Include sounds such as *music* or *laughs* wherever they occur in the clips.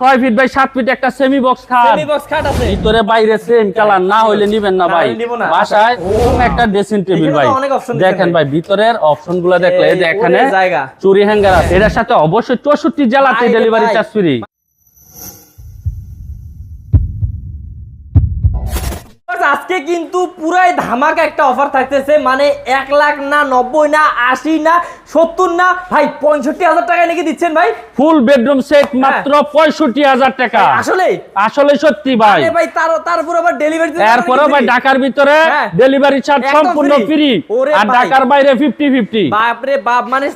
ছয় feet by সাত feet একটা সেমি বক্স খাট। বক্স খাট আছে। ভিতরে বাইরে সেম কালার না হইলে নিবেন না ভাই। বাসায় একটা ড্রেসিং টেবিল ভাই। দেখেন ভাই। ভিতরের অপশনগুলো দেখলে এখানে চুরি হ্যাঙ্গার আছে। এটার সাথে অবশ্যই চৌষট্টি জেলাতে ডেলিভারি চার্জ ফ্রি আজকে কিন্তু পুরাই ধামাকা একটা অফার থাকতেছে মানে এক লাখ না নব্বই না আশি না সত্তর না ভাই পঁয়ষট্টি হাজার টাকায় নাকি দিচ্ছেন ভাই? ফুল বেডরুম সেট মাত্র পঁয়ষট্টি হাজার টাকা। আসলে? আসলে সত্যি ভাই। ভাই তার তারপর আবার ডেলিভারি এরপরে ভাই ঢাকার ভিতরে হ্যাঁ। ডেলিভারি চার্জ সম্পূর্ণ ফ্রি আর ঢাকার বাইরে ফিফটি ফিফটি বাপরে বাপ মানে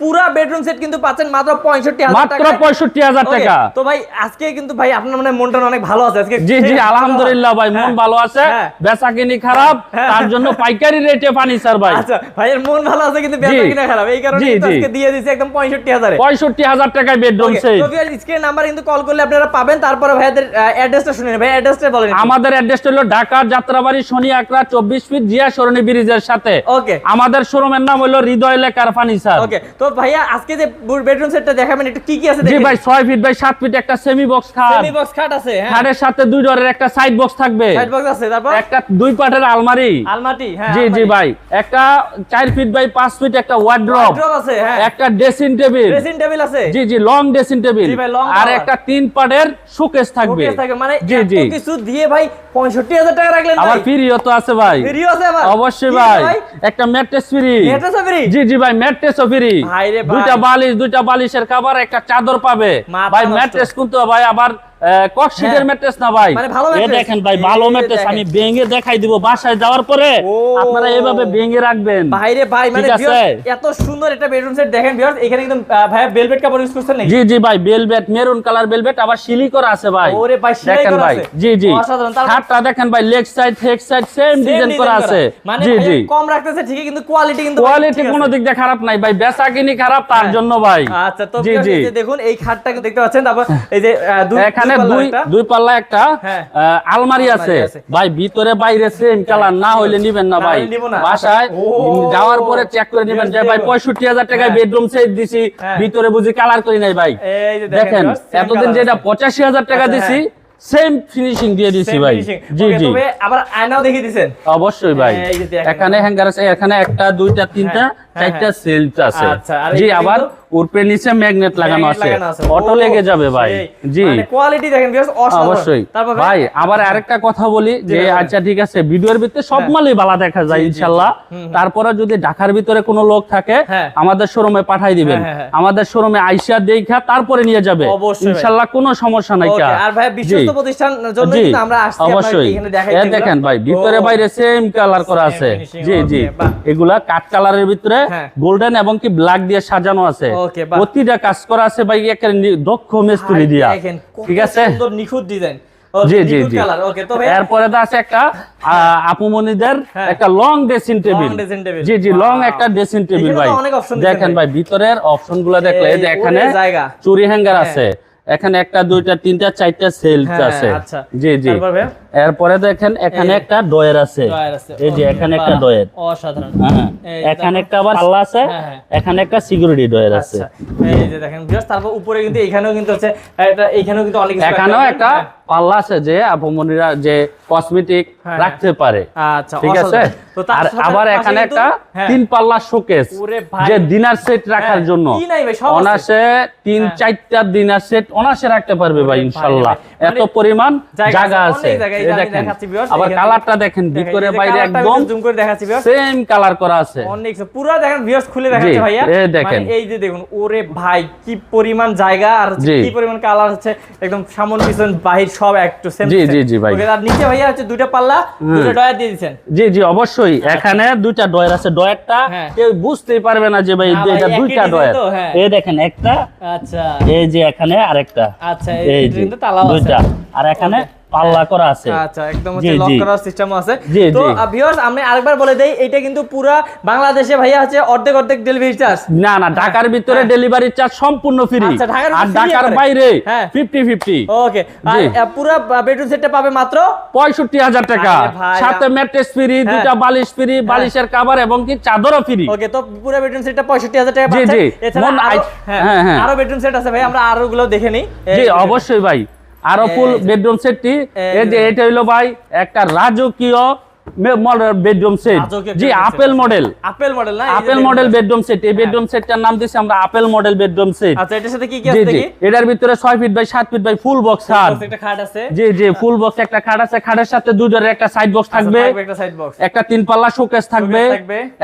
পুরা বেডরুম সেট কিন্তু পাচ্ছেন মাত্র পঁয়ষট্টি হাজার মাত্র পঁয়ষট্টি হাজার টাকা। তো ভাই আজকে কিন্তু ভাই আপনার মানে মনটা অনেক ভালো আছে। আজকে জি জি *laughs* আলহামদুলিল্লাহ ভাই মন ভালো আছে। হ্যাঁ। বেচা কিনি খারাপ হ্যাঁ। তার জন্য পাইকারি রেটে পানি স্যার ভাই। আচ্ছা ভাইয়ের মন ভালো আছে কিন্তু বেচা কিনা খারাপ। এই কারণে। আজকে দিয়ে দিয়েছে একদম পঁয়ষট্টি হাজারে। পঁয়ষট্টি হাজার টাকায় বেডরুম সেট স্ক্রিন নাম্বার কিন্তু কল করলে আপনারা পাবেন তারপরে ভাইয়াদের অ্যাড্রেসটা শুনে ভাই অ্যাড্রেসটা বলেন আমাদের অ্যাড্রেস হলো ঢাকার যাত্রাবাড়ি শনি আকরা চব্বিশ ফিট জিয়া সরণি ব্রিজের সাথে। ওকে আমাদের শোরুমের নাম হলো হৃদয় লেকার ফার্নিচার ওকে তো ভাইয়া আজকে যে বেডরুম সেটটা দেখাবেন একটু কি কি আছে জি ভাই ছয় ফিট বাই সাত ফিট একটা সেমি বক্স খাট। সেমি বক্স খাট আছে হ্যাঁ। খাটের সাথে দুই ডরের একটা সাইড বক্স থাকবে। সাইড বক্স আছে তারপর? একটা দুই পাটের আলমারি। হ্যাঁ জি জি ভাই। একটা চার ফিট বাই পাঁচ ফিট একটা ওয়ার্ড্রপ আছে হ্যাঁ। একটা ড্রেসিং টেবিল ড্রেসিং টেবিল আছে। জি জি লং ড্রেসিং টেবিল আর একটা তিন পাটের শোকেস থাকবে। মানে জি জি। কিছু দিয়ে ভাই 65000 টাকা রাখলেন আবার ফ্রিও তো আছে ভাই। ফ্রি আছে আবার। অবশ্যই ভাই। একটা ম্যাট্রেস ফ্রি এটা ফ্রি জি জি ভাই ম্যাট্রেসও ফ্রি ভাই ভাই। দুইটা বালিশ দুইটা বালিশের কভার একটা চাদর পাবে। ভাই ম্যাট্রেস কিন্তু ভাই আবার ককশিটের। ম্যাট্রেস না ভাই। এ দেখেন ভাই ভালো ম্যাট্রেস আমি ভেঙে দেখাই দিব। বাসায় যাওয়ার পরে। আপনারা এভাবে ভেঙে রাখবেন। ভাইরে ভাই মানে এত সুন্দর একটা বেডরুম সেট দেখেন ভিউয়ার্স এখানে একদম বেলভেট কাপড় ইউজ করছেন জি জি ভাই বেলভেট মেরুন কালার বেলভেট আবার সিলি করা আছে ভাই। ওরে ভাই, সেলাই করা আছে। জি জি। অসাধারণ। তারপর- দেখেন ভাই leg side head side same design করা আছে মানে জি জি কম রাখতেছে ঠিকই কিন্তু কোয়ালিটি কিন্তু কোয়ালিটি কোনো দিক দিয়ে খারাপ নাই ভাই বেচা কিনি খারাপ তার হ্যাঁ। জন্য ভাই আচ্ছা তো জি জি দেখুন এই খাটটা দেখতে পাচ্ছেন তারপর এই যে দুই এখানে দুই দুই পাল্লা একটা হ্যাঁ। আলমারি আছে। ভাই ভিতরে বাইরে সেম কালার না হইলে নিবেন না ভাই। বাসায় যাওয়ার পরে চেক করে নিবেন যে ভাই পঁয়ষট্টি হাজার টাকায় হ্যাঁ। বেডরুম সেট দিছি হ্যাঁ। ভিতরে বুঝি কালার করি নাই ভাই এই যে দেখেন এতদিন যেটা আছে। পঁচাশি হাজার টাকা আচ্ছা, দিছি সেম ফিনিশিং দিয়ে দিছি ভাই। finishing। জি জি। আবার আয়নাও দেখিয়ে দিবেন অবশ্যই ভাই। এই যে দেখেন। এখানে হ্যাঙ্গার আছে এখানে একটা দুইটা তিনটা। হ্যাঁ, চারটা হ্যাঁ। সেলফ আছে। আচ্ছা, জি আবার নিচে ম্যাগনেট লাগানো আছে। অটো লেগে যাবে ভাই। জি। মানে কোয়ালিটি দেখেন অবশ্যই। ভাই আবার আরেকটা কথা বলি যে আচ্ছা ঠিক আছে ভিডিওর ভিতরে সব হ্যাঁ। মালই ভালো দেখা যায়। তারপরে যদি ঢাকার ভিতরে কোনো লোক থাকে হ্যাঁ। আমাদের শোরুমে পাঠাই দিবেন। হ্যাঁ, হ্যাঁ, হ্যাঁ। আমাদের শোরুমে আইসা দেখা তারপরে নিয়ে যাবে। ইনশাল্লাহ কোনো সমস্যা নাই আর ভাই বিশ্বস্ত। প্রতিষ্ঠান জন্য আমরা আসছি অবশ্যই। দেখেন ভাই ভিতরে বাইরে সেম কালার করা আছে। জি জি। এগুলা কাঠ কালারের ভিতরে হ্যাঁ। গোল্ডেন এবং কি ব্ল্যাক দিয়ে সাজানো আছে। প্রতিটা কাজ করা আছে ভাই নি- দক্ষ মিস্ত্রি দিয়া। ঠিক আছে? সুন্দর নিখুঁত ডিজাইন জি জি জি। ওকে তো ভাই এরপরে আছে একটা আপুমনিদের হ্যাঁ। একটা লং ড্রেসিং টেবিল জি জি লং একটা ড্রেসিং টেবিল ভাই। দেখেন ভাই। ভিতরের অপশনগুলো দেখলে এখানে চুরি হ্যাঙ্গার হ্যাঁ। আছে। এখানে একটা দুইটা তিনটা চারটা সেলফ হ্যাঁ, আছে। আচ্ছা। জি জি। এরপরে দেখেন এখানে। একটা ডয়ের আছে। এই যে এখানে একটা ডয়ের অসাধারণ। হ্যাঁ এখানে একটা আবার পাল্লা আছে। হ্যাঁ, হ্যাঁ। এখানে একটা সিকিউরিটি ডয়ের আছে। আচ্ছা। এই যে দেখেন ভিউয়ার্স তারপর উপরে কিন্তু এখানেও কিন্তু হচ্ছে এটা এখানেও কিন্তু অনেক এখানেও একটা পাল্লা আছে যে আপুমনিরা যে কসমেটিক হ্যাঁ, রাখতে পারে। আচ্ছা ঠিক আছে? তো আর আবার এখানে একটা হ্যাঁ। তিন পাল্লা শোকেস যে ডিনার সেট রাখার হ্যাঁ, জন্য। কি নাই ভাই, সব আছে। অনাসে তিন হ্যাঁ। চারটা ডিনার সেট অনাসে রাখতে পারবে ভাই ইনশাল্লাহ ভাই। এত মানে পরিমাণ জায়গা আছে, আছে এই দেখেন আবার কালারটা দেখেন ভিতরে বাইরে একদম জুম করে দেখাচ্ছি। সেম কালার করা আছে অনেক পুরো দেখেন ভিউয়ার্স খুলে দেখাচ্ছে ভাইয়া এই দেখেন। মানে এই যে দেখুন ওরে ভাই কি পরিমাণ জায়গা আর। কি পরিমাণ কালার হচ্ছে একদম সামন পিছন বাহির সব একটু সেম জি, জি, জি, ভাই। আর নিচে ভাইয়া হচ্ছে দুইটা পাল্লা দুটো ডয়ার দিয়ে দিয়েছেন জি জি অবশ্যই এখানে দুইটা ডয়ের আছে ডয়েরটা হ্যাঁ। কেউ বুঝতেই পারবে না যে ভাই এটা দুইটা ডয়ের হ্যাঁ। এই দেখেন একটা আচ্ছা এই যে এখানে আরেকটা আচ্ছা এই যে দুইটা আর এখানে পাল্লা করা আছে। আচ্ছা একদম হচ্ছে লক করার সিস্টেম আছে। তো ভিউয়ার্স আমি আরেকবার বলে দেই এটা কিন্তু পুরা বাংলাদেশে ভাইয়া হচ্ছে অর্ধেক অর্ধেক ডেলিভারি চার্জ না না ঢাকার ভিতরে ডেলিভারি চার্জ সম্পূর্ণ ফ্রি আর ঢাকার বাইরে হ্যাঁ। ফিফটি ফিফটি ওকে আর জি। বেডরুম সেটটা পাবে মাত্র? পঁয়ষট্টি হাজার টাকা। সাথে ম্যাট্রেস ফ্রি দুটা বালিশ ফ্রি বালিশের কাভার এবং কি চাদরও ফ্রি ওকে তো পুরো বেডরুম সেটটা পঁয়ষট্টি হাজার টাকা জি, পাচ্ছেন। এছাড়া আরো- হ্যাঁ, হ্যাঁ, হ্যাঁ। বেডরুম সেট আছে ভাই আমরা আরও গুলো দেখে নিই। জি অবশ্যই ভাই। আরও ফুল বেডরুম সেটটি এই যে। এটা হইল ভাই একটা রাজকীয় বেডরুম সেট জি আপেল মডেল আপেল মডেল না? আপেল মডেল বেডরুম সেট এই বেডরুম সেটটার নাম দিয়েছি আমরা আপেল মডেল বেডরুম সেট আচ্ছা এটার সাথে কি কি আছে এটার ভিতরে ছয় ফিট বাই সাত ফিট বাই ফুল বক্স খাট। একটা খাট আছে। জি জি ফুল বক্স একটা খাট আছে। খাটের সাথে একটা সাইড বক্স থাকবে। আচ্ছা, একটা সাইড বক্স একটা তিন পাল্লা শোকেস থাকবে।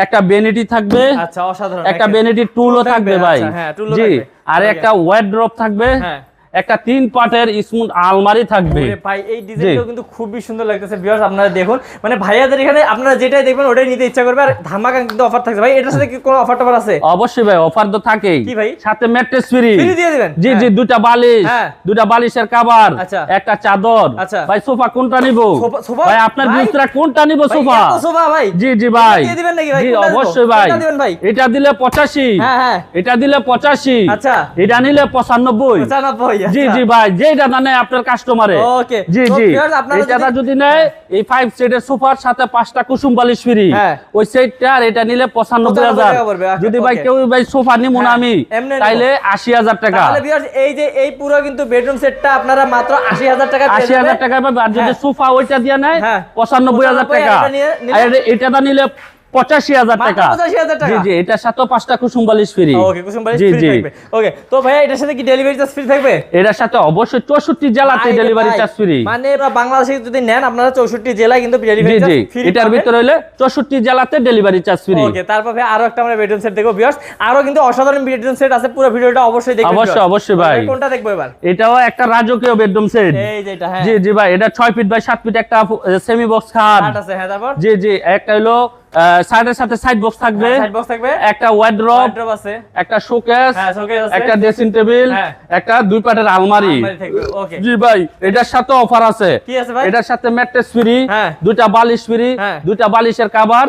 একটা বেনিটি থাকবে। আচ্ছা অসাধারণ। একটা বেনিটি টুলও থাকবে, থাকবে ভাই। আচ্ছা, হ্যাঁ, জি থাকবে। আর. একটা ওয়ার্ড্রপ থাকবে। হ্যাঁ। একটা তিন পাটের স্মুথ আলমারি থাকবে ভাই এই ডিজাইনটা কিন্তু খুবই সুন্দর লাগতেছে ভিউয়ার্স আপনারা দেখুন মানে ভাইয়াদের এখানে আপনারা যেটাই দেখবেন ওটাই নিতে ইচ্ছা করবে আর ধামাকা কিন্তু অফার থাকছে ভাই এটার সাথে কি কোনো অফার টফার আছে অবশ্যই ভাই অফার তো থাকেই কি ভাই? সাথে ম্যাট্রেস ফ্রি ফ্রি দিয়ে দিবেন জি হ্যাঁ। জি দুটা বালিশ হ্যাঁ। দুটা বালিশের কাভার আচ্ছা। একটা চাদর আচ্ছা। ভাই সোফা কোনটা নিব সোফা-? ভাই আপনার? বিস্তরা কোনটা নিব সোফা সোফা ভাই জি জি ভাই দিয়ে দিবেন নাকি ভাই? জি অবশ্যই ভাই? এটা দিলে পঁচাশি হ্যাঁ হ্যাঁ এটা দিলে পঁচাশি আচ্ছা। এটা নিলে পঁচানব্বই পঁচানব্বই জি আচ্ছা। জি ভাই যেটা না নেয় আপনার কাস্টমারে Okay. জি জি এটা যদি- নেয় এই ফাইভ সিটের সোফার সাথে পাঁচটা কুসুম বালিশ ফ্রি হ্যাঁ। ওই সেটটা আর এটা নিলে পঁচানব্বই হাজার আচ্ছা, যদি ভাই কেউ ভাই সোফা নিমু না হ্যাঁ, আমি তাইলে আশি হাজার টাকা এই যে এই পুরো কিন্তু বেডরুম সেটটা আপনারা মাত্র আশি হাজার টাকা আশি হাজার টাকা পাবে আর যদি হ্যাঁ। সোফা ওইটা দিয়ে নেয় হ্যাঁ। পঁচানব্বই হাজার টাকা এটা নিলে- পঁচাশি হাজার টাকা। জি সাথে পাঁচটা কুসুম বালিশ ফ্রি ওকে কুসুম বাড়ি ফ্রি থাকবে। ওকে তো ভাইয়া এটার সাথে কি ডেলিভারি চার্জ ফ্রি থাকবে? এটার সাথে অবশ্যই চৌষট্টি জেলাতে ডেলিভারি চার্জ ফ্রি মানে বাংলাদেশে যদি নেন আপনারা চৌষট্টি জেলায় কিন্তু ডেলিভারি চার্জ ফ্রি এটার ভিতরে হলে চৌষট্টি জেলাতে ডেলিভারি চার্জ ফ্রি ওকে তারপর ভাই আরও একটা আমরা বেডরুম সেট দেখব ভিউয়ার্স আরও কিন্তু অসাধারণ বেডরুম সেট আছে পুরো ভিডিওটা অবশ্যই দেখবেন অবশ্যই, অবশ্যই ভাই। কোনটা দেখব এবার? এটাও একটা রাজকীয় বেডরুম সেট এই যে এটা হ্যাঁ। জি জি ভাই এটা ছয় ফিট বাই সাত ফিট একটা সেমি বক্স খাট আছে হ্যাঁ তারপর? জি জি একটা হলো সাইডের সাথে সাইড বক্স থাকবে। সাইড বক্স থাকবে। একটা ওয়ার্ড্রপ আছে। একটা শোকেস হ্যাঁ শোকেস আছে। একটা ড্রেসিং টেবিল হ্যাঁ। একটা দুই পাটের আলমারি। ওকে জি ভাই এটার সাথে অফার আছে। কি আছে ভাই? এটার সাথে ম্যাট্রেস ফ্রি হ্যাঁ। দুইটা বালিশ ফ্রি হ্যাঁ। দুইটা বালিশের কাবার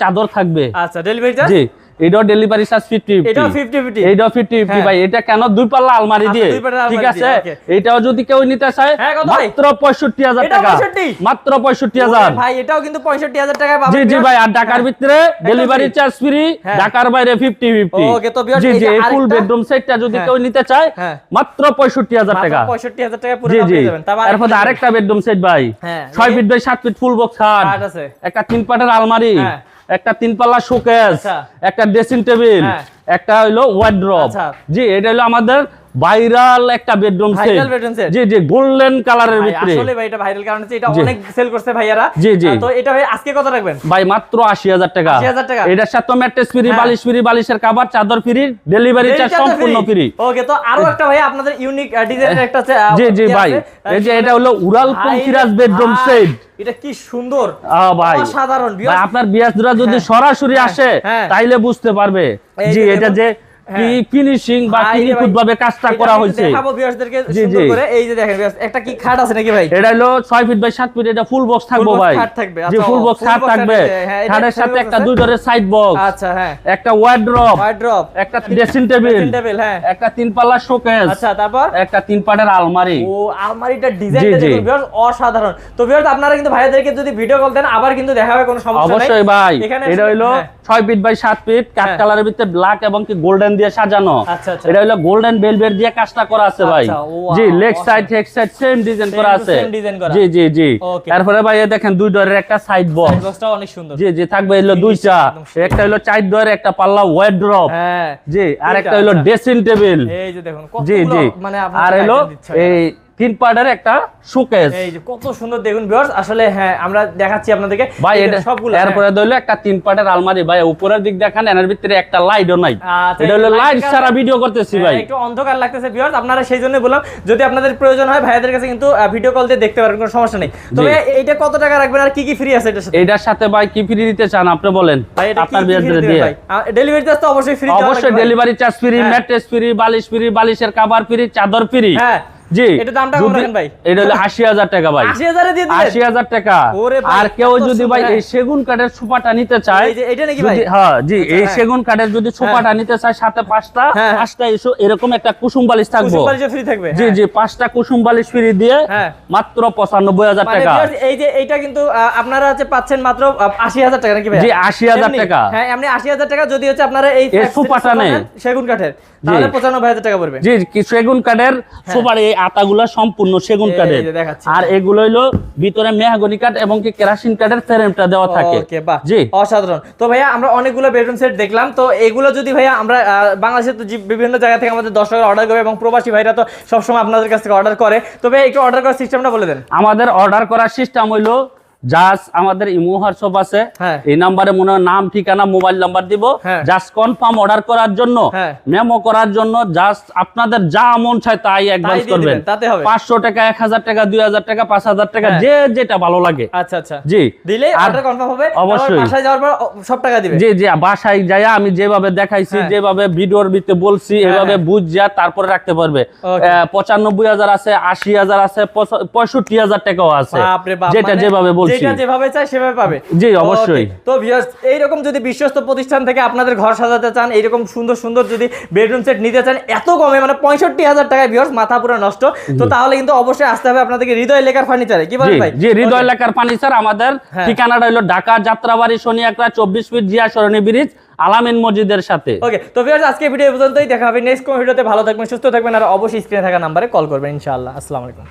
চাদর থাকবে। আচ্ছা ডেলিভারি চার্জ? জি। এটাও ডেলিভারি চার্জ ফিফটি এটাও 50-50 এইটাও ফিফটি ফিফটি হ্যাঁ। ভাই এটা কেন দুই পাল্লা আলমারি আচ্ছা, দিয়ে ঠিক আছে এটাও যদি কেউ নিতে চায় হ্যাঁ? মাত্র পঁয়ষট্টি হাজার এটাও টাকা মাত্র ভাই এটাও কিন্তু পঁয়ষট্টি হাজার টাকায় পাবেন জি জি ভাই আর ঢাকার হ্যাঁ। ভিতরে ডেলিভারি চার্জ ফ্রি। ঢাকার বাইরে ফিফটি ফিফটি Okay, তো viewers, জি জি এই ফুল বেডরুম সেটটা যদি। কেউ নিতে চায়। মাত্র পঁয়ষট্টি হাজার মাত্র টাকা 65,000 টাকায় পুরো জি জি পেয়ে যাবেন তারপর আরেকটা বেডরুম সেট ভাই। ছয় ফিট বাই সাত ফিট ফুল বক্স খাট। একটা তিন পাটের আলমারি হ্যাঁ। একটা তিন পাল্লা শোকেস আচ্ছা। একটা ড্রেসিং টেবিল হ্যাঁ। একটা হইল ওয়ার্ড্রপ আচ্ছা। জি এটা হলো আমাদের ভাইরাল একটা বেডরুম সেট? জি জি গোল্ডেন কালারের ভিতরে। আসলে ভাই এটা ভাইরাল কারণ এটা অনেক সেল করছে ভাইয়ারা। জি, জি। তো এটা ভাই আজকে কত রাখবেন? ভাই মাত্র আশি হাজার টাকা। 80,000 টাকা? এটার সাথে ম্যাট্রেস ফ্রি। বালিশ ফ্রি বালিশের কাভার চাদর ফ্রি ডেলিভারি চার্জ সম্পূর্ণ ফ্রি ওকে তো আরও একটা ভাই আপনাদের ইউনিক ডিজাইনের একটা জি জি ভাই। এই যে এটা হলো উড়াল ভাই, বেডরুম সেট এটা কি সুন্দর। ভাই। অসাধারণ আপনার বিয়াসরা যদি হ্যাঁ, সরাসরি হ্যাঁ, আসে হ্যাঁ। তাইলে বুঝতে পারবে। জি এটা যে কি হ্যাঁ। ফিনিশিং বা কি কাজটা করা হয়েছে? দেখাবো ভিউয়ার্সদেরকে সুন্দর করে। এই যে দেখেন একটা কি খাট আছে নাকি ভাই? এটা হলো ছয় ফিট বাই সাত ফিট এটা ফুল বক্স থাকব ভাই। খাট থাকবে, জি আচ্ছা, ফুল বক্স খাট থাকবে খাট আছে, হ্যাঁ, এটা খাটের সাথে একটা দুই ধরে সাইড বক্স আচ্ছা হ্যাঁ। একটা ওয়ার্ড্রপ ওয়ার্ড্রপ একটা ড্রেসিং টেবিল ড্রেসিং টেবিল হ্যাঁ। একটা তিন পাল্লা শোকেস আচ্ছা তারপর? একটা তিন পাটের আলমারি। ও আলমারিটা। দেখুন ভিউয়ার্স অসাধারণ। তো ভিউয়ার্স আপনারা কিন্তু ভাইয়াদেরকে যদি ভিডিও কল দেন আবার কিন্তু দেখা হবে কোনো সমস্যা নাই। অবশ্যই ভাই। এটা হ্যাঁ। ছয় ফিট বাই সাত ফিট কাঠ। কালারের ভিতরে ব্ল্যাক এবং কি গোল্ডেন দিয়ে সাজানো। আচ্ছা, আচ্ছা। এটা হলো গোল্ডেন বেলভেট দিয়ে কাজটা করা আছে ভাই। আচ্ছা, জি leg side head side same design করা আছে। জি জি জি। তারপরে ভাই দেখেন দুই ডোরের একটা সাইড বক্স বক্সটা অনেক সুন্দর। জি জি থাকবে হলো দুইটা। একটা হলো চার ডোরের একটা পাল্লা ওয়ার্ড্রপ হ্যাঁ জি আর একটা হলো। ড্রেসিং টেবিল এই যে দেখুন জি জি। মানে আর হলো এই তিন পার্টের একটা শোকেস এই যে কত সুন্দর দেখুন ভিউয়ার্স আসলে হ্যাঁ আমরা দেখাচ্ছি আপনাদেরকে। ভাই এটা সবগুলো এরপরে ধরলো একটা তিন পার্টের আলমারি ভাই উপরের দিক দেখান এর ভিতরে একটা লাইটও নাই। আচ্ছা, এটা হলো লাইট light ভিডিও করতেছি হ্যাঁ, ভাই। একটু অন্ধকার লাগতেছে ভিউয়ার্স আপনারা সেই জন্য বললাম যদি আপনাদের প্রয়োজন হয় ভাইয়াদের কাছে কিন্তু ভিডিও কল দিয়ে দেখতে পারবেন কোনো সমস্যা নেই। তবে এইটা কত টাকা রাখবেন আর কি কি ফ্রি আছে এটার সাথে? এটার সাথে ভাই কি ফ্রি দিতে চান আপনি বলেন। আপনার দিয়ে। ডেলিভারি চার্জ তো অবশ্যই ফ্রি অবশ্যই ডেলিভারি চার্জ ফ্রি হ্যাঁ। ম্যাট্রেস ফ্রি বালিশ ফ্রি বালিশের কাভার ফ্রি চাদর ফ্রি হ্যাঁ। জি এটা দামটা কত রাখেন ভাই এটা হলো আশি হাজার টাকা ভাই আশি দিয়ে দিলেন আশি হাজার টাকা আর কেউ যদি ভাই এই সেগুন কাঠের সোফাটা নিতে চায় এই যে- এটা নাকি ভাই? হ্যাঁ জি এই হ্যাঁ। সেগুন কাঠের যদি সোফাটা নিতে চায় সাথে পাঁচটা হ্যাঁ। পাঁচটা এসো এরকম একটা কুসুম বালিশ থাকব কুসুম বালিশে ফ্রি থাকবে জি হ্যাঁ। জি পাঁচটা কুসুম বালিশ ফ্রি দিয়ে হ্যাঁ। মাত্র পঁচানব্বই হাজার টাকা এই যে এইটা কিন্তু আপনারা হচ্ছে পাচ্ছেন মাত্র আশি হাজার টাকা নাকি ভাই জি, 80,000 টাকা। হ্যাঁ এমনি আশি হাজার টাকা যদি হচ্ছে আপনারা এই সোফাটা নেন। সেগুন কাঠের তাহলে পঁচানব্বই হাজার টাকা পড়বে জি সেগুন কাঠের সোফার এই আতাগুলো সম্পূর্ণ সেগুন কাঠের। আর এগুলো হইল ভিতরে মেহাগনি কাঠ এবং কি কেরাসিন কাঠের ফ্রেমটা দেওয়া থাকে। জি। অসাধারণ। তো ভাইয়া আমরা অনেকগুলো বেডরুম সেট দেখলাম। তো এগুলো যদি ভাইয়া আমরা বাংলাদেশের তো বিভিন্ন জায়গা থেকে আমাদের দর্শকরা অর্ডার করবে এবং প্রবাসী ভাইরা তো সবসময় আপনাদের কাছ থেকে অর্ডার করে। তবে ভাইয়া একটু অর্ডার করার সিস্টেমটা বলে দেন। আমাদের অর্ডার করার সিস্টেম হইল জাস্ট আমাদের ইমো হোয়াটসঅ্যাপ আছে হ্যাঁ। এই নাম্বারে মনে নাম ঠিকানা মোবাইল নাম্বার দিব হ্যাঁ। জাস্ট কনফার্ম অর্ডার করার জন্য হ্যাঁ। মেমো করার জন্য জাস্ট আপনাদের যা মন চায় তাই অ্যাডভান্স করবেন। পাঁচশো টাকা এক হাজার টাকা দুই হাজার টাকা পাঁচ হাজার টাকা হ্যাঁ। যে যেটা ভালো লাগে আচ্ছা আচ্ছা জি দিলে অর্ডার কনফার্ম হবে অবশ্যই। বাসায় যাওয়ার পর সব টাকা জি জি বাসায় যাই আমি যেভাবে দেখাইছি হ্যাঁ। যেভাবে ভিডিওর ভিতরে বলছি হ্যাঁ, এভাবে হ্যাঁ। বুঝিয়া তারপরে রাখতে পারবে পঁচানব্বই হাজার আছে আশি হাজার আছে পঁয়ষট্টি হাজার টাকাও আছে যেটা মানে যেভাবে বলছি যেটা যেভাবে চাই সেভাবে পাবে। জি, অবশ্যই। তো ভিউয়ার্স এইরকম যদি বিশ্বস্ত প্রতিষ্ঠান থেকে আপনাদের ঘর সাজাতে চান এইরকম সুন্দর সুন্দর যদি বেডরুম সেট নিতে চান এত কমে মানে পঁয়ষট্টি হাজার টাকায় ভিউয়ার্স মাথা পুরো নষ্ট। তো তাহলে কিন্তু অবশ্যই আসতে হবে আপনাদেরকে হৃদয় লেখার ফার্নিচারে কি বলেন ভাই? জি হৃদয় পানি স্যার আমাদের। হ্যাঁ। ঠিকানাটা হলো ঢাকা যাত্রাবাড়ি শনি একরা চব্বিশ ফিট জিয়া সরণি ব্রিজ আলামিন মসজিদের সাথে। ওকে তো ভিউয়ার্স আজকে ভিডিও পর্যন্তই। দেখা হবে নেক্সট কোন ভিডিওতে ভালো থাকবেন সুস্থ থাকবেন আর অবশ্যই স্ক্রিনে থাকা নাম্বারে কল করবেন ইনশাআল্লাহ। আসসালামু আলাইকুম।